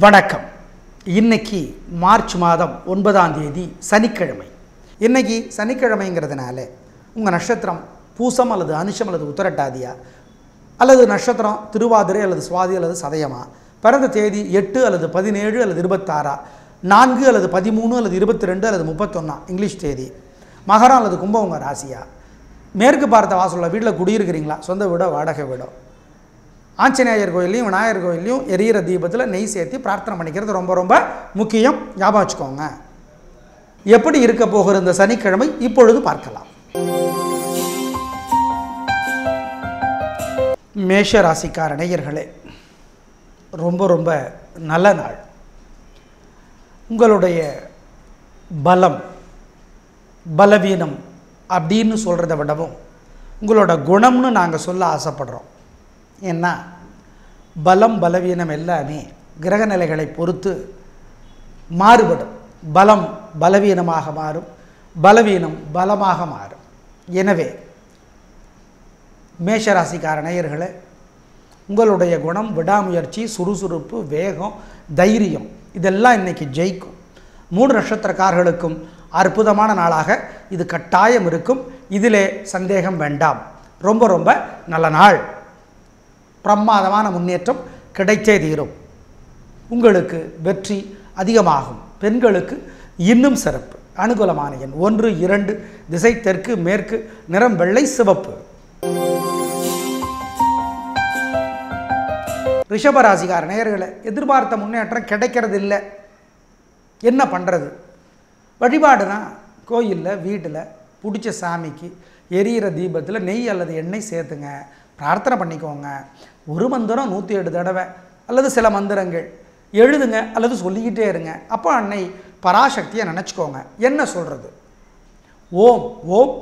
வணக்கம். இன்னைக்கு மார்ச் மாதம் ஒன்பதாம் தேதி சனிக்கிழமை. இன்னைக்கு சனிக்கிழமைங்கிறதுனால உங்கள் நட்சத்திரம் பூசம் அல்லது அனுஷம் அல்லது உத்தரட்டாதியா? அல்லது நட்சத்திரம் திருவாதிரை அல்லது சுவாதி அல்லது சதயமா? பிறந்த தேதி எட்டு அல்லது பதினேழு அல்லது இருபத்தாறா? நான்கு அல்லது பதிமூணு அல்லது இருபத்தி ரெண்டு அல்லது முப்பத்தொன்னா? இங்கிலீஷ் தேதி. மகரம் அல்லது கும்பம் உங்கள் ராசியா? மேற்கு பார்த்த வாசலில் வீட்டில் குடியிருக்கிறீங்களா? சொந்த வீடோ வாடகை வீடோ? ஆஞ்சநேயர் கோயிலையும் விநாயகர் கோயிலையும் எரியிற தீபத்தில் நெய் சேர்த்து பிரார்த்தனை பண்ணிக்கிறது ரொம்ப ரொம்ப முக்கியம். ஞாபகம் வச்சுக்கோங்க. எப்படி இருக்க போகிற இந்த சனிக்கிழமை? இப்பொழுது பார்க்கலாம். மேஷ ராசிக்கார நேயர்களே ரொம்ப ரொம்ப நல்ல நாள். உங்களுடைய பலம் பலவீனம் அப்படின்னு சொல்கிறத விடவும் உங்களோட குணம்னு நாங்கள் சொல்ல ஆசைப்படுறோம். ஏன்னா பலம் பலவீனம் எல்லாமே கிரக நிலைகளை பொறுத்து மாறுபடும். பலம் பலவீனமாக மாறும். பலவீனம் பலமாக மாறும். எனவே மேஷராசிக்கார நேயர்களே உங்களுடைய குணம் விடாமுயற்சி சுறுசுறுப்பு வேகம் தைரியம் இதெல்லாம் இன்றைக்கி ஜெயிக்கும். மூணு நட்சத்திரக்காரர்களுக்கும் அற்புதமான நாளாக இது கட்டாயம் இருக்கும். இதிலே சந்தேகம் வேண்டாம். ரொம்ப ரொம்ப நல்ல நாள். பிரமாதமான முன்னேற்றம் கிடைத்தே தீரும். உங்களுக்கு வெற்றி அதிகமாகும். பெண்களுக்கு இன்னும் சிறப்பு. அனுகூலமான எண் ஒன்று இரண்டு திசை தெற்கு மேற்கு நிறம் வெள்ளை சிவப்பு. ரிஷபராசிகார நேயர்களை எதிர்பார்த்த முன்னேற்றம் கிடைக்கிறது இல்லை என்ன பண்ணுறது வழிபாடு தான் கோயிலில் வீட்டில் பிடிச்ச சாமிக்கு எரியிற தீபத்தில் நெய் அல்லது எண்ணெய் சேர்த்துங்க. பிரார்த்தனை பண்ணிக்கோங்க. ஒரு மந்திரம் நூற்றி ஏழு தடவை அல்லது சில மந்திரங்கள். எழுதுங்க அல்லது சொல்லிக்கிட்டே இருங்க. அப்போ அன்னை பராசக்தியை நினச்சிக்கோங்க. என்ன சொல்கிறது ஓம் ஓம்.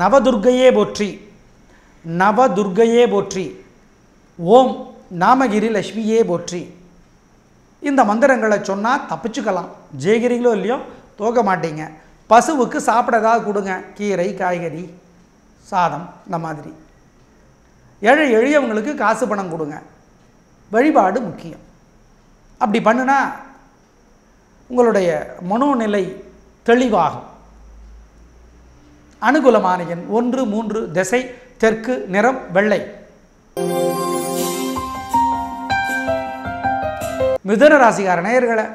நவதுர்க்கையே போற்றி. நவதுர்க்கையே போற்றி. ஓம் நாமகிரி லட்சுமியே போற்றி. இந்த மந்திரங்களை சொன்னால் தப்பிச்சுக்கலாம். ஜெயகிரிகளோ இல்லையோ தோக்க மாட்டீங்க. பசுவுக்கு சாப்பிட ஏதாவது கொடுங்க. கீரை காய்கறி சாதம் இந்த மாதிரி. ஏழை எளியவங்களுக்கு காசு பணம் கொடுங்க. வழிபாடு முக்கியம். அப்படி பண்ணுனா உங்களுடைய மனோநிலை தெளிவாகும். அனுகூலமான எண் ஒன்று மூன்று திசை தெற்கு நிறம் வெள்ளை. மிதுன ராசிகார நேயர்களை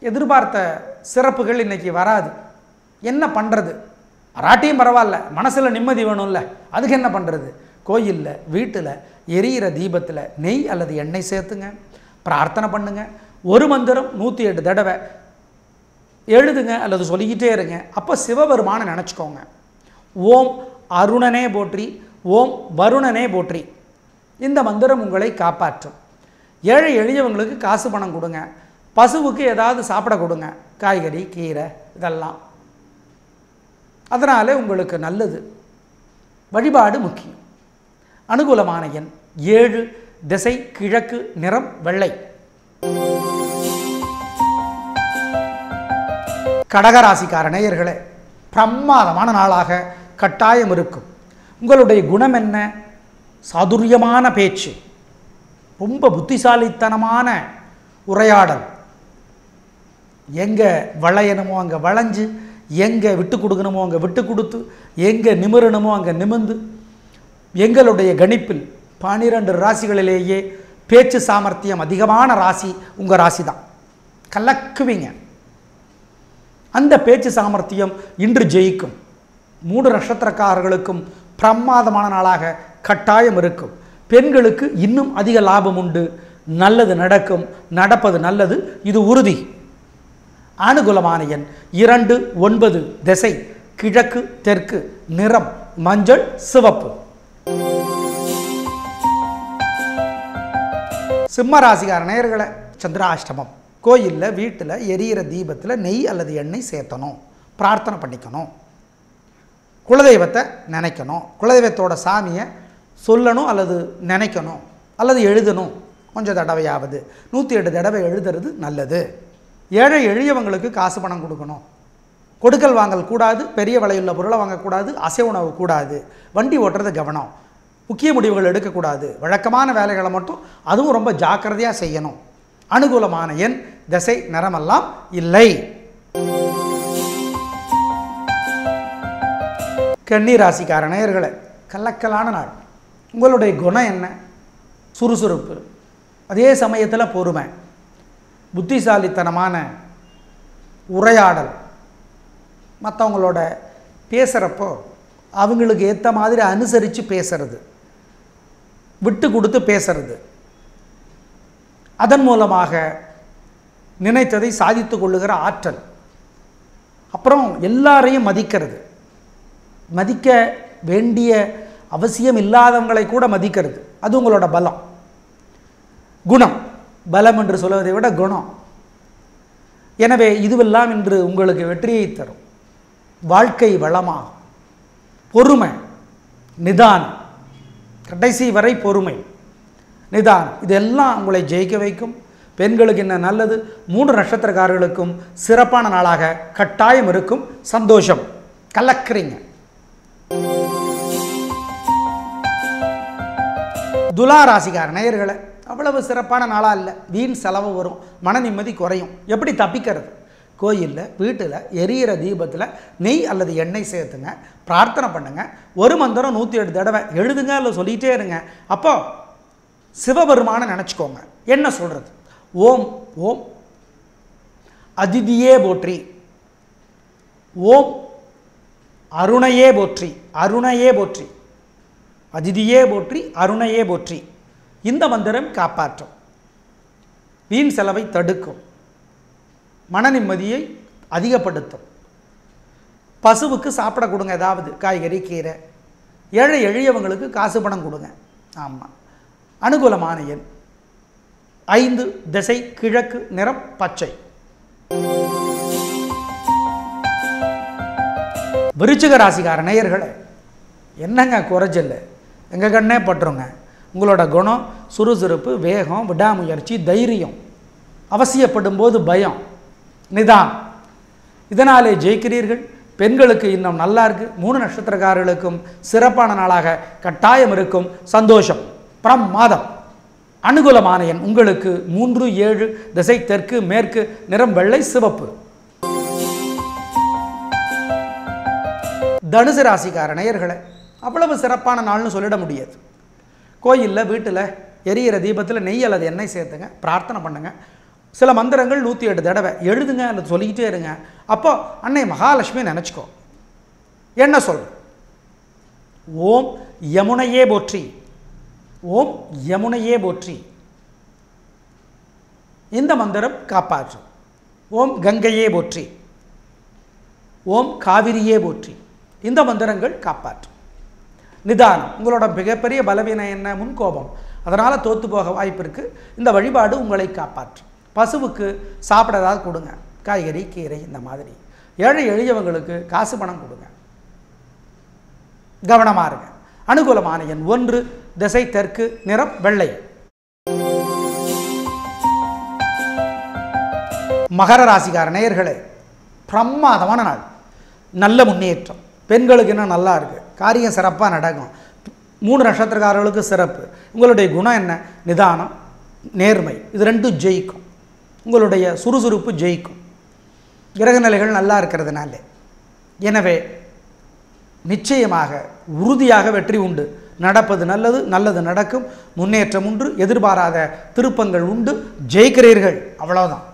எதிர்பார்த்த சிறப்புகள் இன்னைக்கு வராது. என்ன பண்ணுறது வராட்டியும் பரவாயில்ல மனசில் நிம்மதி வேணும்ல அதுக்கு என்ன பண்ணுறது கோயிலில் வீட்டில் எரியிற தீபத்தில் நெய் அல்லது எண்ணெய் சேர்த்துங்க. பிரார்த்தனை பண்ணுங்க. ஒரு மந்திரம் நூற்றி எட்டு தடவை எழுதுங்க அல்லது சொல்லிக்கிட்டே இருங்க. அப்போ சிவபெருமானை நினச்சிக்கோங்க. ஓம் அருணனே போற்றி ஓம் வருணனே போற்றி. இந்த மந்திரம் உங்களை காப்பாற்றும். ஏழை எளியவங்களுக்கு காசு பணம் கொடுங்க. பசுவுக்கு ஏதாவது சாப்பிட கொடுங்க. காய்கறி கீரை இதெல்லாம். அதனால் உங்களுக்கு நல்லது. வழிபாடு முக்கியம். அனுகூலமான எண் ஏழு திசை கிழக்கு நிறம் வெள்ளை. கடகராசிக்கார நேயர்களே பிரமாதமான நாளாக கட்டாயம் இருக்கும். உங்களுடைய குணம் என்ன? சாதுரியமான பேச்சு. ரொம்ப புத்திசாலித்தனமான உரையாடல். எங்கே வளையணுமோ அங்கே வளைஞ்சு எங்கே விட்டு கொடுக்கணுமோ அங்கே விட்டு கொடுத்து எங்கே நிமிரணுமோ அங்கே நிமிர்ந்து எங்களுடைய கணிப்பில் பனிரெண்டு ராசிகளிலேயே பேச்சு சாமர்த்தியம் அதிகமான ராசி உங்கள் ராசி தான் கலக்குவீங்க. அந்த பேச்சு சாமர்த்தியம் இன்று ஜெயிக்கும். மூன்று நட்சத்திரக்காரர்களுக்கும் பிரமாதமான நாளாக கட்டாயம் இருக்கும். பெண்களுக்கு இன்னும் அதிக லாபம் உண்டு. நல்லது நடக்கும். நடப்பது நல்லது. இது உறுதி. அனுகூலமான எண் இரண்டு ஒன்பது திசை கிழக்கு தெற்கு நிறம் மஞ்சள் சிவப்பு. சிம்ம ராசிக்கார நேயர்களை சந்திராஷ்டமம். கோயிலில் வீட்டில் எரியிற தீபத்தில் நெய் அல்லது எண்ணெய் சேர்த்தணும். பிரார்த்தனை பண்ணிக்கணும். குலதெய்வத்தை நினைக்கணும். குலதெய்வத்தோட சாமியை சொல்லணும் அல்லது நினைக்கணும். அல்லது எழுதணும். கொஞ்சம் தடவையாவது. நூற்றி எட்டு தடவை எழுதுறது நல்லது. ஏழை எளியவங்களுக்கு காசு பணம் கொடுக்கணும். கொடுக்கல் வாங்கல் கூடாது. பெரிய விலையுள்ள பொருளை வாங்கக்கூடாது. அசை உணவு கூடாது. வண்டி ஓட்டுறது கவனம். முக்கிய முடிவுகள் எடுக்கக்கூடாது. வழக்கமான வேலைகளை மட்டும் அதுவும் ரொம்ப ஜாக்கிரதையாக செய்யணும். அனுகூலமான எண் திசை நிறமெல்லாம் இல்லை. கன்னி ராசிக்கார நேயர்களை கலக்கலான நாள். உங்களுடைய குணம் என்ன? சுறுசுறுப்பு. அதே சமயத்தில் பொறுமை. புத்திசாலித்தனமான உரையாடல். மற்றவங்களோட பேசுகிறப்போ அவங்களுக்கு ஏற்ற மாதிரி அனுசரித்து பேசுறது. விட்டு கொடுத்து பேசுறது. அதன் மூலமாக நினைத்ததை சாதித்து கொள்ளுகிற ஆற்றல். அப்புறம் எல்லாரையும் மதிக்கிறது. மதிக்க வேண்டிய அவசியம் இல்லாதவங்களை கூட மதிக்கிறது. அது உங்களோட பலம். குணம். பலம் என்று சொல்வதை விட குணம். எனவே இதுவெல்லாம் இன்று உங்களுக்கு வெற்றியை தரும். வாழ்க்கை வளமாகும். பொறுமை. நிதானம். கடைசி வரை பொறுமை. நிதானம். இதெல்லாம் உங்களை ஜெயிக்க வைக்கும். பெண்களுக்கு என்ன நல்லது? மூன்று நட்சத்திரக்காரர்களுக்கும் சிறப்பான நாளாக கட்டாயம் இருக்கும். சந்தோஷம். கலக்குறீங்க. துலா ராசிக்கார நேயர்களை அவ்வளவு சிறப்பான நாளாக இல்லை. வீண் செலவு வரும். மன நிம்மதி குறையும். எப்படி தப்பிக்கிறது? கோயிலில் வீட்டில் எரியிற தீபத்தில் நெய் அல்லது எண்ணெய் சேர்த்துங்க பிரார்த்தனை பண்ணுங்க. ஒரு மந்திரம் நூற்றி எட்டு தடவை எழுதுங்க இல்லை சொல்லிகிட்டே இருங்க. அப்போ சிவபெருமானை நினச்சிக்கோங்க. என்ன சொல்கிறது ஓம் ஓம் அதிதியே போற்றி. ஓம் அருணையே போற்றி அருணையே போற்றி. அதிதியே போற்றி அருணையே போற்றி. இந்த மந்திரம் காப்பாற்றும். வீண் செலவை தடுக்கும். மன நிம்மதியை அதிகப்படுத்தும். பசுவுக்கு சாப்பிட கொடுங்க ஏதாவது காய்கறி கீரை. ஏழை எளியவங்களுக்கு காசு பணம் கொடுங்க. ஆமாம் அனுகூலமான எண். ஐந்து திசை கிழக்கு நிறம் பச்சை. விருச்சிக ராசிக்கார நேயர்களே என்னங்க குறைச்சல்? எங்கள் கண்ணே பட்டுருங்க. உங்களோட குணம் சுறுசுறுப்பு வேகம் விடாமுயற்சி தைரியம். அவசியப்படும் போது பயம். நிதானம். இதனாலே ஜெயிக்கிறீர்கள். பெண்களுக்கு இன்னும் நல்லா இருக்கு. மூணு நட்சத்திரக்காரர்களுக்கும் சிறப்பான நாளாக கட்டாயம் இருக்கும். சந்தோஷம். பிரம்மாதம். அனுகூலமான எண் உங்களுக்கு மூன்று ஏழு திசை தெற்கு மேற்கு நிறம் வெள்ளை சிவப்பு. தனுசு ராசிக்கார நேயர்களை அவ்வளவு சிறப்பான நாள்னு சொல்லிட முடியாது. கோயிலில் வீட்டில் எரியிற தீபத்தில் நெய் அல்லது எண்ணெய் சேர்த்துங்க. பிரார்த்தனை பண்ணுங்கள் சில மந்திரங்கள் நூற்றி எட்டு தடவை. எழுதுங்க அல்லது சொல்லிக்கிட்டே இருங்க. அப்போ அன்னை மகாலட்சுமி நினச்சிக்கோ. என்ன சொல்? ஓம் யமுனையே போற்றி. ஓம் யமுனையே போற்றி. இந்த மந்திரம் காப்பாற்றும் ஓம் கங்கையே போற்றி. ஓம் காவிரியே போற்றி. இந்த மந்திரங்கள் காப்பாற்றும் நிதானம். உங்களோட மிகப்பெரிய பலவீனம் என்ன? முன்கோபம். அதனால் தோற்று போக வாய்ப்பு இருக்குது இந்த வழிபாடு உங்களை காப்பாற்றும். பசுவுக்கு சாப்பிட ஏதாவது கொடுங்க. காய்கறி கீரை இந்த மாதிரி. ஏழை எளியவங்களுக்கு காசு பணம் கொடுங்க. கவனமாக இருங்க. அனுகூலமான எண் ஒன்று திசை தெற்கு நிறம் வெள்ளை. மகர ராசிக்கார நேயர்களே பிரமாதமான நாள். நல்ல முன்னேற்றம். பெண்களுக்கு இன்னும் நல்லா இருக்குது காரியம் சிறப்பாக நடக்கும். மூணு நட்சத்திரக்காரர்களுக்கு சிறப்பு. உங்களுடைய குணம் என்ன? நிதானம் நேர்மை. இது ரெண்டும் ஜெயிக்கும். உங்களுடைய சுறுசுறுப்பு ஜெயிக்கும். கிரகநிலைகள் நல்லா இருக்கிறதுனால. எனவே நிச்சயமாக உறுதியாக வெற்றி உண்டு. நடப்பது நல்லது நல்லது நடக்கும். முன்னேற்றம் உண்டு எதிர்பாராத திருப்பங்கள் உண்டு. ஜெயிக்கிறீர்கள் அவ்வளோதான்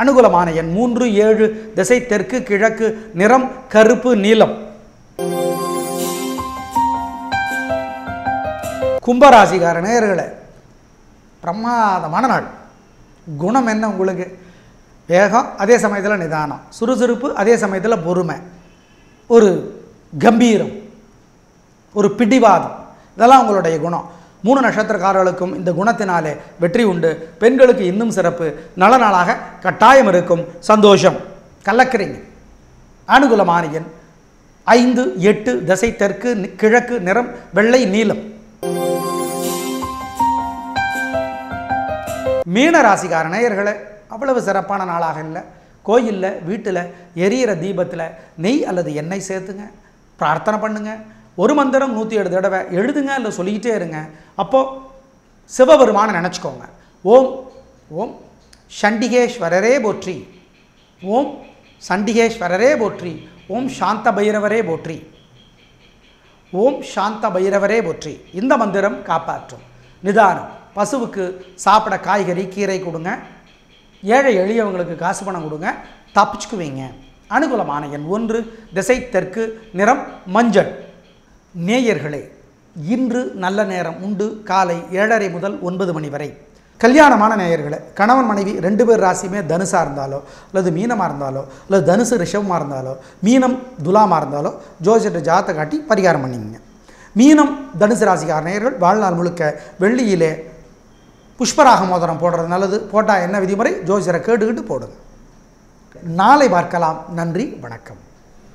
அனுகூலமான எண் மூன்று ஏழு திசை தெற்கு கிழக்கு நிறம் கருப்பு நீலம். கும்பராசிகார நேயர்களே பிரமாதமான நாள். குணம் என்ன உங்களுக்கு? வேகம் அதே சமயத்தில் நிதானம். சுறுசுறுப்பு அதே சமயத்தில் பொறுமை. ஒரு கம்பீரம். ஒரு பிடிவாதம். இதெல்லாம் உங்களுடைய குணம். மூணு நட்சத்திரக்காரர்களுக்கும் இந்த குணத்தினாலே வெற்றி உண்டு. பெண்களுக்கு இன்னும் சிறப்பு. நல்ல நாளாக கட்டாயம் இருக்கும். சந்தோஷம். கலக்கிறீங்க அனுகூலமான ஐந்து எட்டு திசை தெற்கு கிழக்கு நிறம் வெள்ளை நீலம். மீன ராசிக்கார நேயர்களை அவ்வளவு சிறப்பான நாளாக இல்லை. கோயிலில் வீட்டில் எரியிற தீபத்தில் நெய் அல்லது எண்ணெய் சேர்த்துங்க பிரார்த்தனை பண்ணுங்க. ஒரு மந்திரம் நூற்றி ஏழு தடவை எழுதுங்க இல்லை சொல்லிக்கிட்டே இருங்க. அப்போது சிவபெருமானை நினச்சிக்கோங்க. ஓம் ஓம் சண்டிகேஸ்வரரே போற்றி. ஓம் சண்டிகேஸ்வரரே போற்றி. ஓம் சாந்த பைரவரே போற்றி. ஓம் சாந்த பைரவரே போற்றி. இந்த மந்திரம் காப்பாற்றும். நிதானம். பசுவுக்கு சாப்பிட காய்கறி கீரை கொடுங்க. ஏழை எளியவங்களுக்கு காசு பணம் கொடுங்க. தப்பிச்சுக்குவீங்க. அனுகூலமான எண் ஒன்று திசை தெற்கு நிறம் மஞ்சள். நேயர்களே இன்று நல்ல நேரம் உண்டு. காலை ஏழரை முதல் ஒன்பது மணி வரை. கல்யாணமான நேயர்களை கணவன் மனைவி ரெண்டு பேர் ராசியுமே தனுசாக இருந்தாலோ அல்லது மீனமாக இருந்தாலோ அல்லது தனுசு ரிஷபமாக இருந்தாலோ மீனம் துலாமாக இருந்தாலோ ஜோசியத்தை ஜாத்தை காட்டி பரிகாரம் பண்ணிங்க மீனம் தனுசு ராசிக்கார நேயர்கள் வாழ்நாள் முழுக்க வெள்ளியிலே புஷ்பராக மோதிரம் போடுறது நல்லது. போட்டால் என்ன விதிமுறை? ஜோசியரை கேட்டுக்கிட்டு போடுங்க. நாளை பார்க்கலாம். நன்றி வணக்கம்.